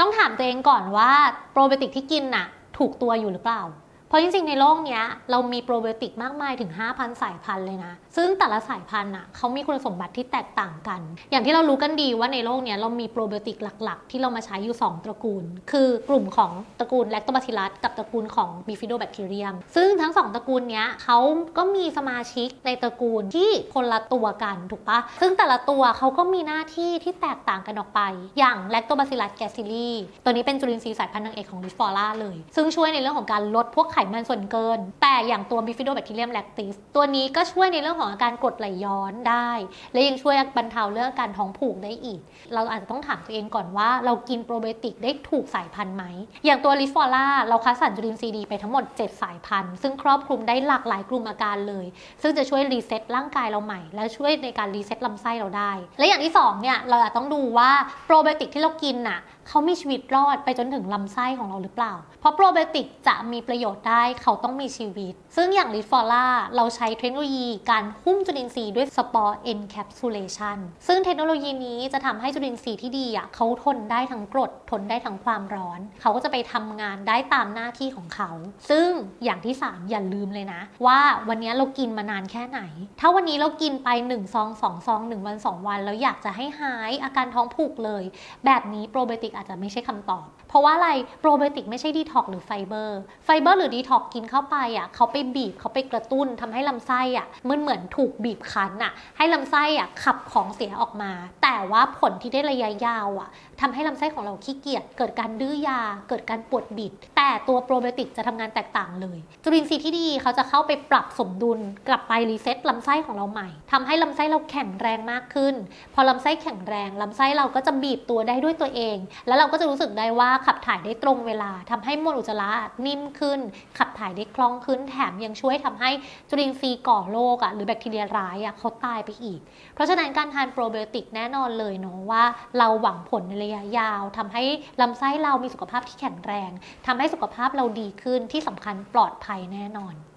ต้องถามตัวเองก่อนว่าโปรไบโอติกที่กินน่ะ ถูกตัวอยู่หรือเปล่า เพราะจริงๆ ในโลกนี้เรามีโปรไบโอติกมากมายถึง 5,000 สายพันธุ์เลยนะ ซึ่งแต่ละสายพันธุ์อะเขามีคุณสมบัติที่แตกต่างกัน อย่างที่เรารู้กันดีว่าในโลกนี้เรามีโปรไบโอติกหลักๆ ที่เรามาใช้อยู่ 2 ตระกูล คือกลุ่มของตระกูลแลคโตบาซิลัสกับตระกูลของบิฟิโดแบคทีเรียม ซึ่งทั้ง 2 ตระกูลนี้เขาก็มีสมาชิกในตระกูลที่คนละตัวกันถูกปะซึ่งแต่ละตัวเขาก็มีหน้าที่ที่แตกต่างกันออกไป อย่างแลคโตบาซิลัสแกซิลีตัวนี้เป็นจุลินทรีย์สายพันธุ์นางเอกของลิฟอร่าเลย ซึ่งช่วยในเรื่องของการลดพวกไขมันส่วนเกิน แต่อย่างตัวบิฟิโดแบคทีเรียมแลคติสตัวนี้ก็ช่วยในเรื่องของอาการกรดไหลย้อนได้ และยังช่วยบรรเทาเรื่องอาการท้องผูกได้อีก เราอาจจะต้องถามตัวเองก่อนว่าเรากินโปรไบโอติกได้ถูกสายพันธุ์ไหม อย่างตัวลิฟอร่าเราคัดสรรจุลินทรีย์ดีไปทั้งหมด 7 สายพันธุ์ ซึ่งครอบคลุมได้หลากหลายกลุ่มอาการเลย ซึ่งจะช่วยรีเซ็ตร่างกายเราใหม่ และช่วยในการรีเซ็ตลำไส้เราได้ และอย่างที่สองเนี่ยเราอาจต้องดูว่าโปรไบโอติกที่เรากินน่ะ เขามีชีวิตรอดไปจนถึงลำไส้ของเราหรือเปล่า เพราะโปรไบโอติกจะมีประโยชน์ได้เขาต้องมีชีวิต ซึ่งอย่างลิฟอร่าเราใช้เทคโนโลยีการหุ้มจุลินทรีย์ด้วยสปอร์ encapsulation ซึ่งเทคโนโลยีนี้จะทำให้จุลินทรีย์ที่ดีอะเขาทนได้ทั้งกรดทนได้ทั้งความร้อน เขาก็จะไปทำงานได้ตามหน้าที่ของเขา ซึ่งอย่างที่ 3 อย่าลืมเลยนะ ว่าวันนี้เรากินมานานแค่ไหน ถ้าวันนี้เรากินไป1ซอง2ซอง1วัน 2 วัน แล้วอยากจะให้หายอาการท้องผูกเลย แบบนี้โปรไบโอติกอาจจะไม่ใช่คำตอบ เพราะว่าอะไรโปรไบโอติกไม่ใช่ดีท็อกหรือไฟเบอร์ ไฟเบอร์หรือดีท็อกกินเข้าไปอะเขาไปบีบเขาไปกระตุ้นทำให้ลำไส้อะมันเหมือนถูกบีบคั้นอะให้ลำไส้อะขับของเสียออกมา แต่ว่าผลที่ได้ระยะยาวอะทำให้ลำไส้ของเราขี้เกียจเกิดการดื้อยา เกิดการปวดบิด แต่ตัวโปรไบโอติกจะทำงานแตกต่างเลย จุลินทรีย์ที่ดีเขาจะเข้าไปปรับสมดุล กลับไปรีเซ็ตลำไส้ของเราใหม่ทำให้ลำไส้เราแข็งแรงมากขึ้น พอลำไส้แข็งแรงลำไส้เราก็จะบีบตัวได้ด้วยตัวเองแล้วเราก็จะรู้สึกได้ว่าขับถ่ายได้ตรงเวลาทำให้มวลอุจจาระนิ่มขึ้น ขับถ่ายได้คล่องขึ้นแถมยังช่วยทำให้จุลินทรีย์ก่อโรคอะหรือแบคทีเรียร้ายอะเขาตายไปอีก เพราะฉะนั้นการทานโปรไบโอติกแน่นอนเลยเนาะว่า เราหวังผลในระยะยาวทำให้ลำไส้เรามีสุขภาพที่แข็งแรงทำให้สุขภาพเราดีขึ้นที่สำคัญปลอดภัยแน่นอน